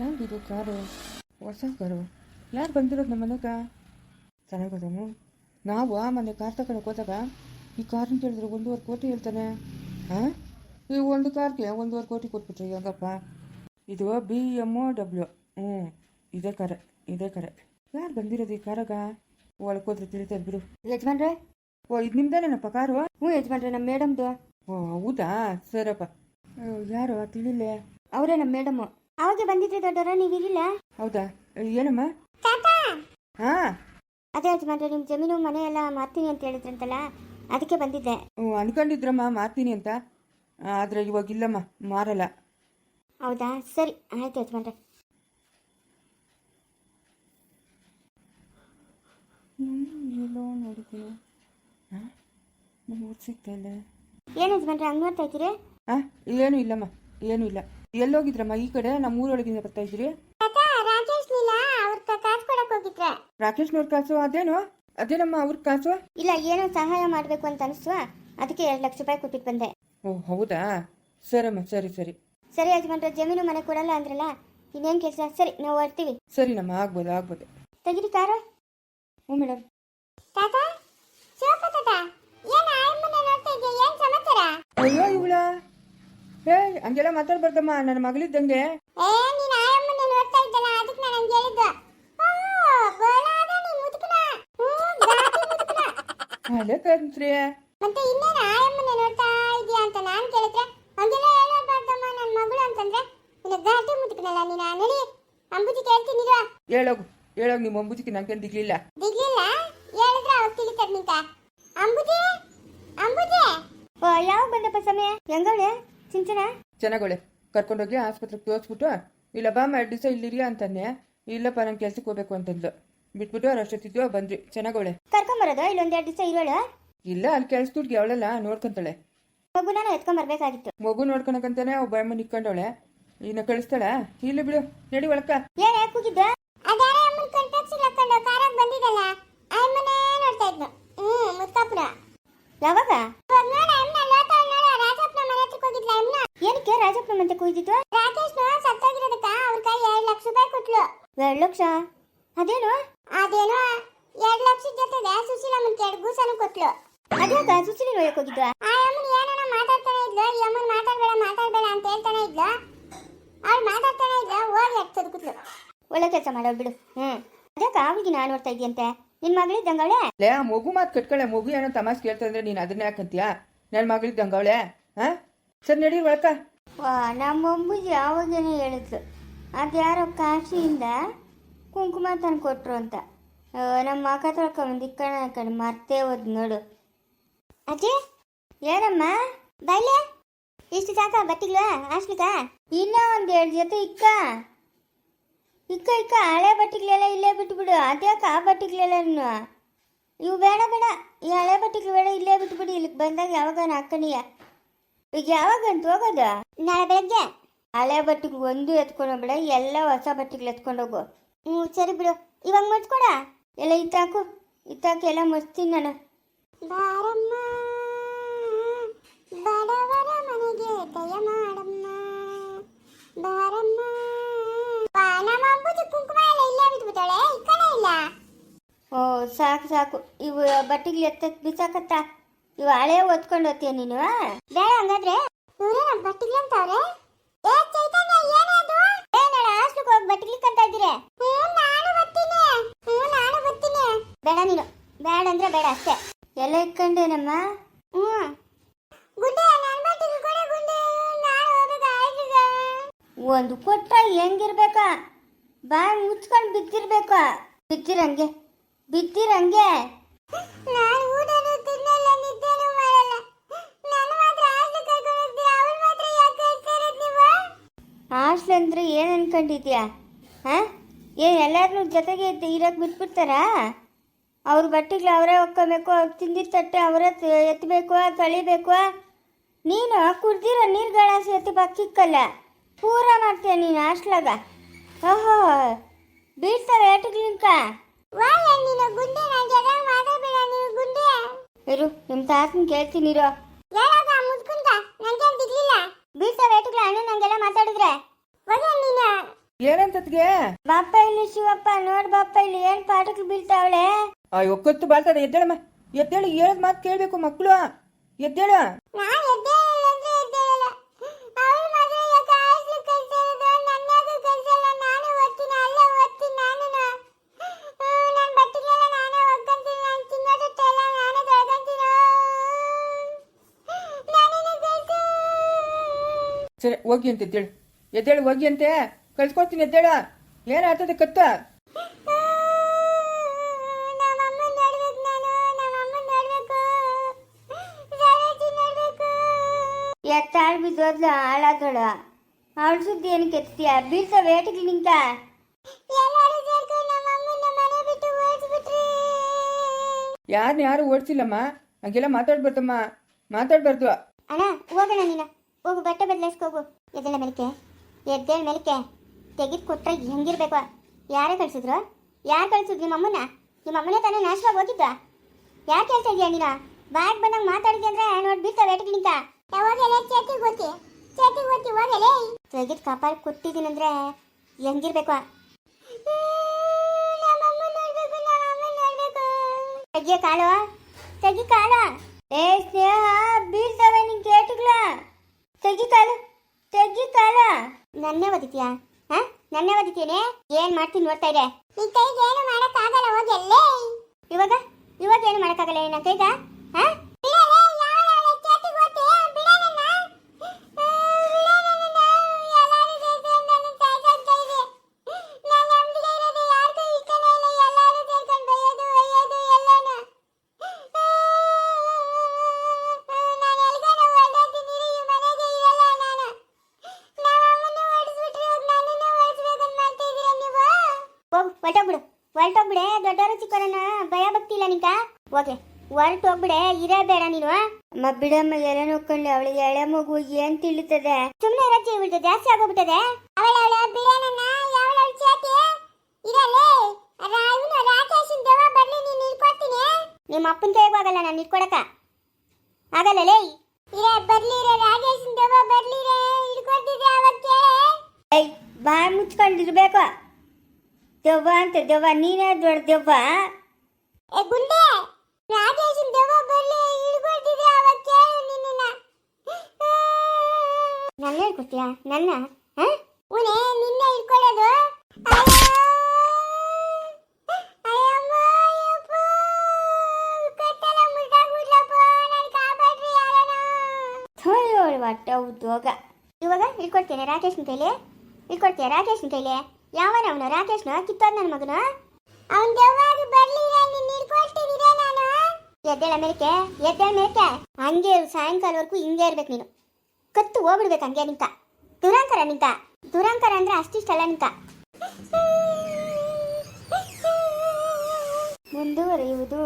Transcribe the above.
ಯಾವ್ದಿದು car ಹೊಸ car ಯಾರು ಬಂದಿರೋದು ನಮ್ಮ ಮನೆಗ? ಚೆನ್ನಾಗೋದನು ನಾವು ಆ ಮನೆ ಕಾರ್ ತಗೊಳಕ್ಕೆ ಹೋದಾಗ ಈ ಕಾರನ್ನ ಕೇಳಿದ್ರೆ ಒಂದೂವರೆ ಕೋಟಿ ಹೇಳ್ತಾನೆ. ಹಾಂ ಈ ಒಂದು ಕಾರ್ಗೆ ಒಂದೂವರೆ ಕೋಟಿ ಕೊಟ್ಬಿಟ್ರಿ ಯಾಕಪ್ಪ ಇದು ಬಿ ಎಮ್ಮು ಡಬ್ಲ್ಯೂ ಹ್ಞೂ ಇದೇ ಕರೆ ಇದೇ ಕರೆ. ಯಾರು ಬಂದಿರೋದು ಈ ಕಾರಾಗ? ಒಳಗೆ ಹೋದ್ರೆ ತಿಳಿತಾರೆ ಬಿಡು. ಯಜಮಾನ್ರೆ? ಓ ಇದು ನಿಮ್ದೇನೇನಪ್ಪ ಕಾರು? ಹ್ಞೂ ಯಜಮಾನ್ರೆ ನಮ್ಮ ಮೇಡಮ್ದು. ಓ ಹೌದಾ? ಸರಪ್ಪ. ಯಾರು ತಿಳಿಲೇ? ಅವರೇ ನಮ್ಮ ಮೇಡಮು. ಅವಾಗೆ ಬಂದಿದ್ರಿ ದೊಡ್ಡವರ ನೀವಿರಲಿಲ್ಲ ಹೌದಾ? ಏನಮ್ಮ? ಹಾ. ಅದೇ ಯಜಮಾನ್ರೆ ನಿಮ್ಮ ಜಮೀನು ಮನೆ ಎಲ್ಲ ಮಾರ್ತೀನಿ ಅಂತ ಹೇಳಿದ್ರಂತಲ್ಲ ಅದಕ್ಕೆ ಬಂದಿದ್ದೆ. ಹ್ಞೂ ಅನ್ಕೊಂಡಿದ್ರಮ್ಮ ಮಾರ್ತೀನಿ ಅಂತ. ಆದ್ರೆ ಇವಾಗ ಇಲ್ಲಮ್ಮ ಮಾರಲ್ಲ. ಹೌದಾ? ಸರಿ ಆಯ್ತು ಯಜಮಾನ್ರೆ ಎಲ್ಲೋ ನೋಡಿದ್ದೀನಿ. ಏನು ಯಜಮಾನ್ರೆ ಹಂಗೆ ಮಾಡ್ತಾ ಇದ್ದೀರಿ? ಹಾಂ ಏನೂ ಇಲ್ಲಮ್ಮ ಏನೂ ಇಲ್ಲ. ಎಲ್ಲೋಗಿದ್ರಮ್ಮ ಈ ಕಡೆ? ನಮ್ಮ ಊರೊಳಗಿಂದ ಬರ್ತಾ ಇದ್ರಿ ರಾಕೇಶ್ ನೋಡ್ ಅವ್ರ ಕಾಸು ಕೊಡಕ್ ಹೋಗಿದ್ರೆ? ರಾಕೇಶ್ನವ್ರ ಕಾಸು? ಅದೇನು? ಅದೇನಮ್ಮ ಅವ್ರ ಕಾಸು? ಇಲ್ಲ ಏನೋ ಸಹಾಯ ಮಾಡಬೇಕು ಅಂತ ಅನಿಸ್ತು. ಅದಕ್ಕೆ ಎರಡು ಲಕ್ಷ ರೂಪಾಯಿ ಕೊಟ್ಬಿಟ್ಟು ಬಂದೆ. ಓ ಹೌದಾ? ಸರಮ್ಮ ಸರಿ ಸರಿ. ಸರಿ ಯಜಮಾನ್ರ ಜಮೀನು ಮನೆ ಕೊಡಲ್ಲ ಅಂದ್ರಲ್ಲ ಇನ್ನೇನ್ ಕೆಲಸ? ಸರಿ ನಾವು ಹೊರ್ತೀವಿ ಸರಿನಮ್ಮ ಆಗ್ಬೋದು ಆಗ್ಬೋದು. ತೆಗಿರಿ ಕಾರ. ಹ್ಞೂ ಮೇಡಮ್. ತಾತ ಶಿವಪ್ಪ ತಾತ ಏನು ಆಯಮ್ಮನ ನೋಡ್ತಾ ಇದೆಯಾ ಏನು ಸಮಾಚಾರ? ಅಯ್ಯೋ ಇವಳ? ಹೇ ಹಂಗೆಲ್ಲ ಮಾತಾಡ್ಬಾರ್ದಮ್ಮ. ನನ್ನ ಮಗಳಿದ್ದಂಗೆ. ಏ ನೀನು ಆಯಮ್ಮನ ನೋಡ್ತಾ ಇದ್ದಲ್ಲ ಅದಕ್ಕೆ ನಾನು ಹಂಗೆ ಹೇಳಿದ್ದು. ಓ ಗೋಳಾದ ನೀ ಮುದುಕನ? ಹ್ಞೂ ಗಾಡಿ ಮುದುಕನ? ಅಲ್ಲೇ ಕಂತ್ರಿ ಮತ್ತೆ ಇನ್ನೇನು ಆಯಮ್ಮನ ನೋಡ್ತಾ ಇದೀಯಾ ಅಂತ ನಾನು ಕೇಳಿದ್ರೆ? ಹಂಗೆಲ್ಲ ಹೇಳಬಾರ್ದಮ್ಮ ನನ್ನ ಮಗಳು ಅಂತಂದ್ರೆ? ನಿನ್ನ ಗಾಟಿ ಮುದುಕನಲ್ಲ ನೀನು ನಡಿ. ಅಂಬುಜಿ ಕೇಳ್ತೀನಿ ಇರು. ಹೇಳೋಗು ಹೇಳೋಗು ನಿಮ್ಮ ಅಂಬುಜಿಗೆ ನಂಗೇನು ದಿಗ್ಲಿಲ್ಲ. ದಿಗ್ಲಿಲ್ಲ? ಹೇಳಿದ್ರೆ ನಿಂತ. ಅಂಬುಜಿ ಅಂಬುಜಿ. ಓ ಯಾವ ಬಂದಪ್ಪ ಸಮಯ? ಹೆಂಗವಳೆ? ಚಿಂಚನ? ಚೆನ್ನಾಗೋಳೆ. ಕರ್ಕೊಂಡೋಗಿ ಆಸ್ಪತ್ರೆಗೆ ತೋರಿಸ್ಬಿಟ್ಟು ಇಲ್ಲ ಬಾಮ್ಮ ಎರಡು ದಿವಸ ಇಲ್ಲಿರಿ ಅಂತಾನೆ. ಇಲ್ಲಪ್ಪ ನಂಗೆ ಕೆಲ್ಸಕ್ಕೆ ಹೋಗ್ಬೇಕು ಅಂತಂದ್ಲು. ಬಿಟ್ಬಿಟ್ಟು ಅವ್ರು ಅಷ್ಟೊತ್ತಿದ್ದು ಬಂದ್ರಿ ಚೆನ್ನಾಗೋಳೆ. ಕರ್ಕೊಂಬರೋದು? ಇಲ್ಲೊಂದ್ ಎರಡು ದಿವಸ ಇರೋಳು? ಇಲ್ಲ ಅಲ್ಲಿ ಕೆಲ್ಸ ದುಡ್ಗೆ ಅವಳೆಲ್ಲ ನೋಡ್ಕೊಂತಾಳೆ. ಮಗುನ ನಾನು ಎತ್ಕೊಂಬರ್ಬೇಕಾಗಿತ್ತು ಮಗು ನೋಡ್ಕೊಳಕಂತಾನೆ ಅವ್ ಬಾಯಮ್ಮ ನಿಕ್ಕೊಂಡವಳೆ ಇನ್ನ ಕಳಿಸ್ತಾಳ? ಇಲ್ಲಿ ಬಿಡು ನಡಿ ಒಳಕ ಏನ್ ಯಾಕೆ ಅದಾರ ಅಮ್ಮನ ಕಂಟ್ಯಾಕ್ಸ್ ಹಾಕೊಂಡು ಕಾರಾಗ ಬಂದಿದ್ದಲ್ಲ. ಅಮ್ಮನೇ ನೋಡ್ತಾ ಇದ್ನು ಹ್ಮ್ ಮುತ್ತಾಪುರ ಯಾವಾಗ ಏನಕ್ಕೆ ರಾಜಪ್ಪನ ಮತ್ತೆ ಹೋಗಿದ್ದು ರಾಕೇಶ್ ಸತ್ತೋಗಿರೋದಕ್ಕ ಅವ್ರ ಕೈ ಎರಡು ಲಕ್ಷ ರೂಪಾಯಿ ಕೊಟ್ಲು ಎರಡು ಲಕ್ಷ? ಅದೇನು? ಅದೇನೋ? ಎರಡು ಲಕ್ಷದ ಜೊತೆಗೆ ಸುಶೀಲಮ್ಮನ ಎರಡು ಗೂಸನು ಕೊಟ್ಲು. ಅದ್ಯಾಕ ಸುಶೀಲ ನೋಯಕ್ ಹೋಗಿದ್ವ? ಆ ಅಮ್ಮನ ಏನಾನ ಮಾತಾಡ್ತಾನೆ ಇದ್ಲು. ಈ ಅಮ್ಮನ ಮಾತಾಡ್ಬೇಡ ಮಾತಾಡ್ಬೇಡ ಅಂತ ಹೇಳ್ತಾನೆ ಇದ್ಲು. ಅವ್ಳು ಮಾತಾಡ್ತಾನೆ ಇದ್ಲು. ಹೋಗಿ ಹಚ್ಚೋದು ಕೂತ್ಲು. ಒಳ್ಳೆ ಕೆಲಸ ಮಾಡೋ ಬಿಡು. ಹ್ಮ್. ಅದ್ಯಾಕ ಅವಳಿಗೆ ನಾನು ನೋಡ್ತಾ ನಿನ್ನ ನಿನ್ ಮಗಳಿದ್ದಂಗವಳೆ ಲೇ ಆ ಮಗು ಮಾತು ಕಟ್ಕೊಳ್ಳೆ ಮಗು ಏನೋ ತಮಾಷೆ ಕೇಳ್ತಾ ಅಂದ್ರೆ ನೀನು ಅದನ್ನ ಹಾಕಂತೀಯಾ? ನನ್ನ ಮಗಳಿದ್ದಂಗೆ ಅವಳೆ? ಹಾ ಸರ್ ನಡಿ ಒಳಕ ವಾ ನಮ್ಮ ಅಂಬುಜಿ ಅವಾಗೇನೆ ಹೇಳಿದ್ಲು. ಅದ್ಯಾರೋ ಕಾಶಿಯಿಂದ ಕುಂಕುಮ ತಂದು ಕೊಟ್ರು ಅಂತ. ನಮ್ಮ ಅಕ್ಕ ತೊಳ್ಕೊಂಬಂದು ಇಕ್ಕಣ ಕಡೆ ಮರ್ತೇ ಹೋದ್ ನೋಡು. ಅಜ್ಜಿ? ಏನಮ್ಮ ಬಾಯ್ಲೆ? ಇಷ್ಟು ಸಾಕ ಬಟ್ಟಿಗ್ಲ ಹಾಸ್ಲಿಕ ಇನ್ನ ಒಂದ್ ಎರಡು ಜೊತೆ ಇಕ್ಕ. ಇಕ್ಕ ಇಕ್ಕ ಹಳೆ ಬಟ್ಟಿಗಳೆಲ್ಲ ಇಲ್ಲೇ ಬಿಟ್ಬಿಡು. ಅದ್ಯಾಕ ಆ ಬಟ್ಟೆಗಳೆಲ್ಲ ಇವು ಬೇಡ ಬೇಡ. ಈ ಹಳೆ ಬಟ್ಟೆಗಳು ಬೇಡ ಇಲ್ಲೇ ಬಿಟ್ಬಿಡಿ. ಇಲ್ಲಿಗೆ ಬಂದಾಗ ಯಾವಾಗ ಹಾಕಣಿಯ ಈಗ ಯಾವಾಗ ಅಂತ ಹೋಗೋದು? ನಾಳೆ ಬೆಳಗ್ಗೆ? ಹಳೆ ಬಟ್ಟಿಗೆ ಒಂದು ಎತ್ಕೊಂಡು ಹೋಗ್ಬೇಡ ಎಲ್ಲ ಹೊಸ ಬಟ್ಟೆಗಳು ಎತ್ಕೊಂಡು ಹೋಗು. ಹ್ಞೂ ಸರಿ ಬಿಡು. ಇವಾಗ ಮುಚ್ಕೊಡ ಎಲ್ಲ ಇತ್ತಾಕು ಇತ್ತಾಕು ಎಲ್ಲ ಮುಚ್ತೀನಿ ನಾನು. ಬಾರಮ್ಮ ಬಡವರ ಮನೆಗೆ ದಯ ಮಾಡಮ್ಮ. ಬಾರಮ್ಮ. ನಮ್ಮ ಅಂಬುಜಿ ಕುಂಕುಮ ಎಲ್ಲ ಇಲ್ಲೇ ಬಿದ್ಬಿಟ್ಟಾಳೆ? ಈ ಕಡೆ ಇಲ್ಲ? ಓ ಸಾಕು ಸಾಕು. ಇವು ಬಟ್ಟೆಗಳು ಎತ್ತ ಬಿಸಾಕತ್ತ? ಇವು ಹಳೆ ಒತ್ಕೊಂಡು ಹೋಗ್ತೀಯ ನೀನು ಬೇಡ ಹಂಗಾದ್ರೆ ಬಟ್ಟಿಗೆ ನಮ್ಮ ಬಟ್ಟೆಗಳು ಅಂತವ್ರೆ ಏ ಚೈತನ್ಯ ಏನದು ಏ ನಾಳೆ ಹಾಸ್ಟೆಲ್ಗೆ ಹೋಗಿ ಬಟ್ಟೆಗಳು ಕಂತ ಇದ್ದೀರಿ ಹ್ಞೂ ನಾನು ಬರ್ತೀನಿ ಹ್ಞೂ ನಾನು ಬರ್ತೀನಿ ಬೇಡ ನೀನು ಬೇಡ ಅಂದ್ರೆ ಬೇಡ ಅಷ್ಟೇ ಎಲ್ಲ ಇಟ್ಕೊಂಡೇನಮ್ಮ ಹ್ಞೂ. ಒಂದು ಕೊಟ್ಟ ಹೆಂಗಿರ್ಬೇಕ? ಬಾಯಿ ಮುಚ್ಕೊಂಡು ಬಿದ್ದಿರ್ಬೇಕ? ಬಿದ್ದಿರಂಗೆ ಬಿದ್ದಿರಂಗೆ. ಹಾಸ್ಟೆಲ್ ಅಂದ್ರೆ ಏನು ಅನ್ಕೊಂಡಿದ್ಯಾ ಹಾಂ? ಏನು ಎಲ್ಲಾರನ್ನೂ ಜೊತೆಗೆ ಇರೋಕೆ ಬಿಟ್ಬಿಡ್ತಾರಾ? ಅವ್ರ ಬಟ್ಟೆಗಳು ಅವರೇ ಒಕ್ಕೋಬೇಕು ಅವ್ರು ತಿಂದಿದ್ದ ತಟ್ಟೆ ಅವರೇ ಎತ್ತಬೇಕು ತೊಳಿಬೇಕು. ನೀನು ಕುಡ್ದಿರೋ ನೀರು ಗಳಾಸಿ ಎತ್ತಿ ಬಕ್ಕಿಕ್ಕಲ್ಲ ಪೂರ ಮಾಡ್ತೀಯ ನೀನು ಹಾಸ್ಟ್ಲಾಗ ಓಹೋ ಬೀಳ್ತಾರೆ ಏಟುಗಳಿಂಕ ಇರು ನಿಮ್ಮ ತಾತನ ಕೇಳ್ತೀನಿ ಇರು. ಬೀಳ್ತಾವೆ ಏಟುಗಳ ಅಣ್ಣ ನಂಗೆಲ್ಲ ಮಾತಾಡಿದ್ರೆ. ಏನಂತದ್ಗೆ? ಬಾಪ್ಪ ಇಲ್ಲಿ ಶಿವಪ್ಪ ನೋಡ್ ಬಾಪ್ಪ ಇಲ್ಲಿ ಏನ್ ಪಾಠಕ್ಕೆ ಬೀಳ್ತಾವಳೆ? ಅಯ್ಯೋ ಕತ್ತು ಬಾಳ್ತದೆ ಎದ್ದೇಳಮ್ಮ. ಎದ್ದೇಳು ಹೇಳದ್ ಮಾತು ಕೇಳಬೇಕು ಮಕ್ಕಳು ಎದ್ದೇಳು. ಸರಿ ಹೋಗಿ ಅಂತ ಎದ್ದೇಳು. ಎದ್ದೇಳು ಹೋಗಿ ಅಂತೆ. ಕಳ್ಸ್ಕೊಡ್ತೀನಿ ಎದ್ದೇಳ. ಏನಾಗ್ತದೆ ಕತ್ತ? ಎತ್ತಾಳ್ ಬಿದ್ದೋದ್ಲ ಹಾಳಾದಳ ಅವಳ ಸುದ್ದಿ ಏನು ಎತ್ತೀಯ ಬೀಳ್ತ ವೇಟಿಗೆ ಓಡಿಸ್ಬಿಟ್ರಿ. ಯಾರನ್ನ ಯಾರು ಓಡಿಸಿಲ್ಲಮ್ಮ? ಹಂಗೆಲ್ಲ ಮಾತಾಡ್ಬಾರ್ದಮ್ಮ. ಮಾತಾಡ್ಬಾರ್ದು. ಅಣ್ಣ ಹೋಗೋಣ ನೀನ. ಹೋಗು ಬಟ್ಟೆ ಬದಲಾಯಿಸ್ಕೋಗು ಎದ್ದೇಳ ಮೇಲಕ್ಕೆ. ಎದ್ದೇಳ ಮೇಲಕ್ಕೆ. ತೆಗೆದು ಕೊಟ್ರೆ ಹೆಂಗಿರ್ಬೇಕು? ಯಾರೇ ಕಳ್ಸಿದ್ರು? ಯಾರು ಕಳ್ಸಿದ್ರು ನಿಮ್ಮ ಅಮ್ಮನ ನಿಮ್ಮ ಅಮ್ಮನೇ ತಾನೇ ನಾಶವಾಗಿ ಹೋಗಿದ್ದ? ಯಾಕೆ ಹೇಳ್ತಾ ಇದೀಯ ನೀನು? ಬ್ಯಾಗ್ ಬಂದಾಗ ಮಾತಾಡಿದ್ಯ ಅಂದ್ರೆ ನೋಡಿ ವೇಟಿಗೆ ನಿಂತ. ಯಾವಾಗೆಲ್ಲ ಚೇತಿಗೆ ಗೊತ್ತಿ? ಚೇತಿಗೆ ಗೊತ್ತಿ ಹೋಗಲೇ ತೆಗೆದು ಕಾಪಾಡಿ ಕೊಟ್ಟಿದ್ದೀನಂದ್ರೆ ಹೆಂಗಿರ್ಬೇಕು? ತೆಗಿಯ ಕಾಳು? ತೆಗಿ ಕಾಳ. ಏ ಸ್ನೇಹ ಬೀಳ್ತವೆ ನಿನ್ ಕೇಟಗಳ ತೆಗಿ ಕಾಲು ತೆಗಿ ಕಾಲ ನನ್ನೇ ಓದಿದ್ಯಾ? ಹಾ? ನನ್ನೇ ಓದಿತೀನಿ ಏನ್ ಮಾಡ್ತೀನಿ ನೋಡ್ತಾ ಇದೆ ನಿನ್ ಕೈಗೆ ಏನು ಮಾಡಕ್ ಆಗಲ್ಲ ಹೋಗಿ ಎಲ್ಲೇ. ಇವಾಗ? ಇವಾಗ ಏನು ಮಾಡಕ್ ಆಗಲ್ಲ ನನ್ನ ಕೈಗ? ಹಾ? ದೊಡ್ಡವರು ಚಿಕ್ಕವರನ್ನ ಭಯ ಭಕ್ತಿ ಇಲ್ಲ ನಿಂಕ ಹೋಗ್ಲೆ ಹೊರಟೋಗ್ಬಿಡೆ ಇರೇ ಬೇಡ ನೀನು. ಅಮ್ಮ ಬಿಡಮ್ಮ ಎಲೆ ನೋಡ್ಕೊಂಡು ಅವಳಿಗೆ ಎಳೆ ಮಗು ಏನ್ ತಿಳಿತದೆ? ಸುಮ್ಮನೆ ರಜೆ ಬಿಡ್ತದೆ ಜಾಸ್ತಿ ಆಗೋಗ್ಬಿಟ್ಟದೆ. ಅವಳ ಅವಳ ಬಿಡನನ್ನ ಯಾವಳ ಚಾತಿ ಇರಲೇ ಇವನು ರಾಕೇಶನ್ ದೇವ ಬರ್ಲಿ ನೀನು ಇಟ್ಕೊಡ್ತೀನಿ ನಿಮ್ಮ ಅಪ್ಪನ ಕೈಗೂ ಆಗಲ್ಲ ನಾನು ಇಟ್ಕೊಡಕ ಆಗಲ್ಲ ಲೇ. ಇರೇ ರೇ ರಾಕೇಶನ್ ದೇವ ಬರ್ಲಿ ರೇ ಇಟ್ಕೊಡ್ತಿದ್ದೆ ಅವಕ್ಕೆ? ಏಯ್ ಬಾಯ್ ಮುಚ್ಕೊಂಡಿರ್ಬೇಕು ದೆವ್ವ ಅಂತ ದೆವ್ವ ನೀನೇ ದೊಡ್ಡ ದೆವ್ವ? ಏ ಗುಂಡೆ ರಾಜೇಶನ್ ದೆವ್ವ ಬರ್ಲಿ ಹಿಡ್ಕೊಳ್ತಿದ್ದೆ ಅವಾಗ ಕೇಳು ನಿನ್ನ ನನ್ನ? ಹೇಳ್ಕೊತೀಯ ನನ್ನ ಉನೆ ನಿನ್ನೆ ಹಿಡ್ಕೊಳ್ಳೋದು ಹೊಟ್ಟೆ ಉದ್ಯೋಗ ಇವಾಗ ಹಿಡ್ಕೊಡ್ತೇನೆ ರಾಕೇಶನ್ ಕೈಲಿ. ಹಿಡ್ಕೊಡ್ತೀಯ ರಾಕೇಶನ್ ಕೈಲಿ? ಯಾವನ ಅವನ ರಾಕೇಶ್ನ? ಕಿತ್ತೋದ್ ನನ್ನ ಮಗನ? ಅವನ್ ಯಾವಾಗ ಬರ್ಲಿಲ್ಲ ನಿನ್ನ ಹಿಡ್ಕೊಳ್ತಿದ್ದೀರ ನಾನು? ಎದ್ದೇಳ ಮೇಲಕ್ಕೆ ಎದ್ದೇಳ ಮೇಲಕ್ಕೆ ಹಂಗೆ ಸಾಯಂಕಾಲವರೆಗೂ ಹಿಂಗೆ ಇರ್ಬೇಕು ನೀನು. ಕತ್ತು ಹೋಗ್ಬಿಡ್ಬೇಕು ಹಂಗೆ ನಿಂತ. ದುರಂಕರ ನಿಂತ. ದುರಂಕರ ಅಂದ್ರೆ ಅಷ್ಟಿಷ್ಟಲ್ಲ ನಿಂತ. ಮುಂದುವರಿಯುವುದು.